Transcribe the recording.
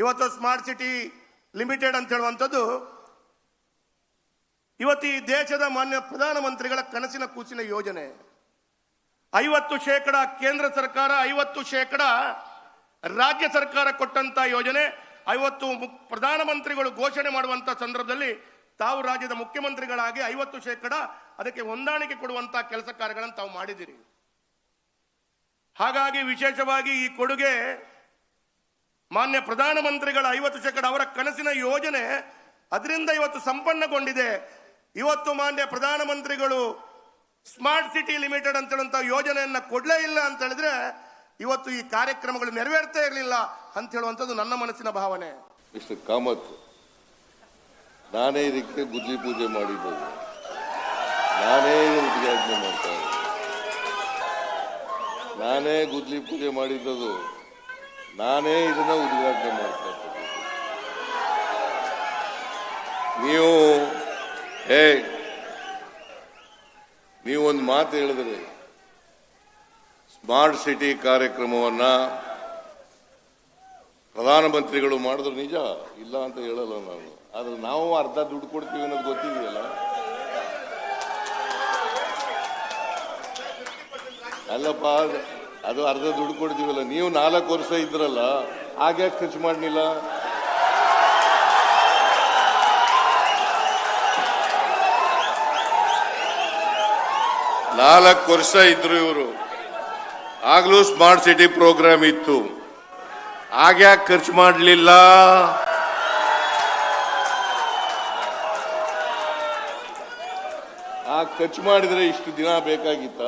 ಇವತ್ತು smart city limited ಅಂತ ಹೇಳುವಂಥದ್ದು, ಇವತ್ತು ಈ ದೇಶದ ಮಾನ್ಯ ಪ್ರಧಾನಮಂತ್ರಿಗಳ ಕನಸಿನ ಕೂಸಿನ ಯೋಜನೆ. ಐವತ್ತು ಶೇಕಡ ಕೇಂದ್ರ ಸರ್ಕಾರ, ಐವತ್ತು ಶೇಕಡ ರಾಜ್ಯ ಸರ್ಕಾರ ಕೊಟ್ಟಂತ ಯೋಜನೆ, ಐವತ್ತು ಪ್ರಧಾನಮಂತ್ರಿಗಳು ಘೋಷಣೆ ಮಾಡುವಂತ ಸಂದರ್ಭದಲ್ಲಿ ತಾವು ರಾಜ್ಯದ ಮುಖ್ಯಮಂತ್ರಿಗಳಾಗಿ ಐವತ್ತು ಶೇಕಡ ಅದಕ್ಕೆ ಹೊಂದಾಣಿಕೆ ಕೊಡುವಂತ ಕೆಲಸ ಕಾರ್ಯಗಳನ್ನು ತಾವು ಮಾಡಿದ್ದೀರಿ. ಹಾಗಾಗಿ ವಿಶೇಷವಾಗಿ ಈ ಕೊಡುಗೆ ಮಾನ್ಯ ಪ್ರಧಾನಮಂತ್ರಿಗಳ ಐವತ್ತು ಶೇಕಡ ಅವರ ಕನಸಿನ ಯೋಜನೆ ಅದರಿಂದ ಇವತ್ತು ಸಂಪನ್ನಗೊಂಡಿದೆ. ಇವತ್ತು ಮಾನ್ಯ ಪ್ರಧಾನಮಂತ್ರಿಗಳು ಸ್ಮಾರ್ಟ್ ಸಿಟಿ ಲಿಮಿಟೆಡ್ ಅಂತ ಹೇಳುವಂತ ಯೋಜನೆಯನ್ನ ಕೊಡ್ಲೇ ಇಲ್ಲ ಅಂತ ಹೇಳಿದ್ರೆ ಇವತ್ತು ಈ ಕಾರ್ಯಕ್ರಮಗಳು ನೆರವೇರ್ತಾ ಇರಲಿಲ್ಲ ಅಂತ ಹೇಳುವಂಥದ್ದು ನನ್ನ ಮನಸ್ಸಿನ ಭಾವನೆ. ಮಿಸ್ಟರ್ ಕಾಮತ್, ನಾನೇ ಇದಕ್ಕೆ ಗುದ್ಲಿ ಪೂಜೆ ಮಾಡಿದ್ದೇನೆ. ನಾನೇ ಉದ್ಘಾಟನೆ ಮಾಡ್ತಾ ನಾನೇ ಗುದ್ಲಿ ಪೂಜೆ ಮಾಡಿದ್ದದು ನಾನೇ ಇದನ್ನ ಉದ್ಘಾಟನೆ ಮಾಡ್ತಾ ನೀವು, ಹೇ ನೀವೊಂದು ಮಾತು ಹೇಳಿದ್ರಿ. ಸ್ಮಾರ್ಟ್ ಸಿಟಿ ಕಾರ್ಯಕ್ರಮವನ್ನ ಪ್ರಧಾನಮಂತ್ರಿಗಳು ಮಾಡಿದ್ರು ನಿಜ? ಇಲ್ಲ ಅಂತ ಹೇಳಲ್ಲ ನಾನು. ಆದ್ರೆ ನಾವು ಅರ್ಧ ದುಡ್ಡು ಕೊಡ್ತೀವಿ ಅನ್ನೋದು ಗೊತ್ತಿದೆಯಲ್ಲ? ಅಲ್ಲಪ್ಪ ಅದು- ಅರ್ಧ ದುಡ್ಡು ಕೊಡ್ತೀವಲ್ಲ, ನೀವು ನಾಲ್ಕು ವರ್ಷ ಇದ್ರಲ್ಲ ಆಗ್ಯಾಕೆ ಖರ್ಚು ಮಾಡಲಿಲ್ಲ? ನಾಲ್ಕು ವರ್ಷ ಇದ್ರು ಇವರು. ಆಗ್ಲೂ ಸ್ಮಾರ್ಟ್ ಸಿಟಿ ಪ್ರೋಗ್ರಾಮ್ ಇತ್ತು. ಆಗ್ಯಾಕೆ ಖರ್ಚು ಮಾಡಲಿಲ್ಲ? ಆ ಖರ್ಚು ಮಾಡಿದ್ರೆ ಇಷ್ಟು ದಿನ ಬೇಕಾಗಿತ್ತ?